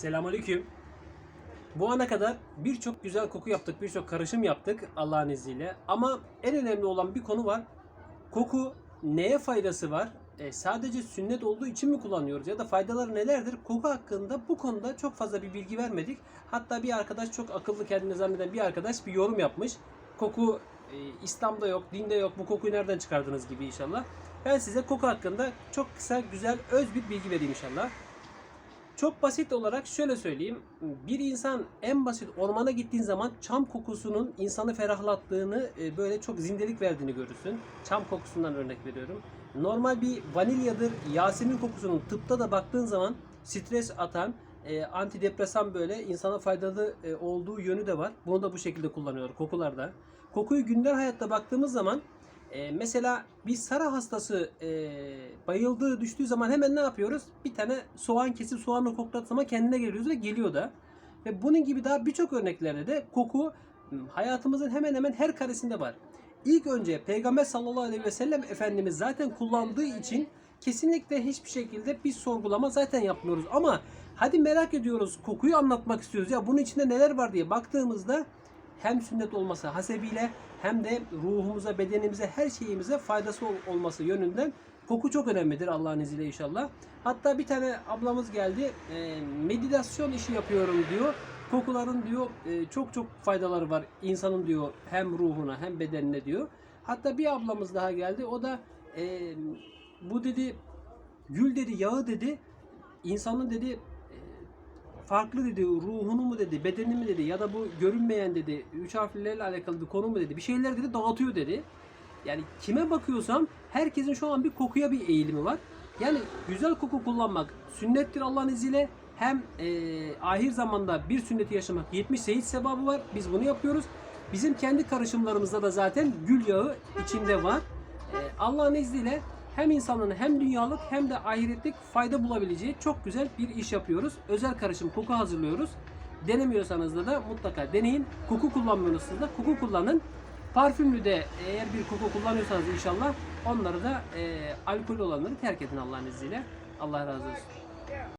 Selamünaleyküm. Bu ana kadar birçok güzel koku yaptık, birçok karışım yaptık Allah'ın izniyle. Ama en önemli olan bir konu var. Koku neye faydası var? E, sadece sünnet olduğu için mi kullanıyoruz ya da faydaları nelerdir? Koku hakkında bu konuda çok fazla bir bilgi vermedik. Hatta bir arkadaş çok akıllı kendini zanneden bir arkadaş bir yorum yapmış. Koku e, İslam'da yok, dinde yok. Bu kokuyu nereden çıkardınız gibi inşallah. Ben size koku hakkında çok kısa, güzel, öz bir bilgi vereyim inşallah. Çok basit olarak şöyle söyleyeyim. Bir insan en basit ormana gittiğin zaman çam kokusunun insanı ferahlattığını, e, böyle çok zindelik verdiğini görürsün. Çam kokusundan örnek veriyorum. Normal bir vanilyadır, yasemin kokusunun tıpta da baktığın zaman stres atan, e, antidepresan böyle insana faydalı e, olduğu yönü de var. Bunu da bu şekilde kullanıyor kokularda. Kokuyu günler hayatta baktığımız zaman e, mesela bir sara hastası e, bayıldığı düştüğü zaman hemen ne yapıyoruz? Bir tane soğan kesip soğanla koklattığı zaman kendine geliyoruz ve geliyor da. Ve bunun gibi daha birçok örneklerde de koku hayatımızın hemen hemen her karesinde var. İlk önce Peygamber sallallahu aleyhi ve sellem Efendimiz zaten kullandığı için kesinlikle hiçbir şekilde bir sorgulama zaten yapmıyoruz. Ama hadi merak ediyoruz kokuyu anlatmak istiyoruz ya bunun içinde neler var diye baktığımızda hem sünnet olması hasebiyle hem de ruhumuza, bedenimize, her şeyimize faydası ol- olması yönünden koku çok önemlidir Allah'ın izniyle inşallah. Hatta bir tane ablamız geldi, meditasyon işi yapıyorum diyor. Kokuların diyor çok çok faydaları var insanın diyor hem ruhuna hem bedenine diyor. Hatta bir ablamız daha geldi. O da e, bu dedi gül dedi yağı dedi insanın dedi e, farklı dedi ruhunu mu dedi bedenini mi dedi ya da bu görünmeyen dedi üç harflerle alakalı bir konu mu dedi bir şeyler dedi dağıtıyor dedi. Yani kime bakıyorsam herkesin şu an bir kokuya bir eğilimi var. Yani güzel koku kullanmak sünnettir Allah'ın izniyle. Hem e, ahir zamanda bir sünneti yaşamak 70 seyit sevabı var. Biz bunu yapıyoruz. Bizim kendi karışımlarımızda da zaten gül yağı içinde var. E, Allah'ın izniyle hem insanın hem dünyalık hem de ahiretlik fayda bulabileceği çok güzel bir iş yapıyoruz. Özel karışım koku hazırlıyoruz. Denemiyorsanız da, da mutlaka deneyin. Koku kullanmıyorsanız da koku kullanın. Parfümlü de eğer bir koku kullanıyorsanız inşallah onları da e, alkol olanları terk edin Allah'ın izniyle. Allah razı olsun.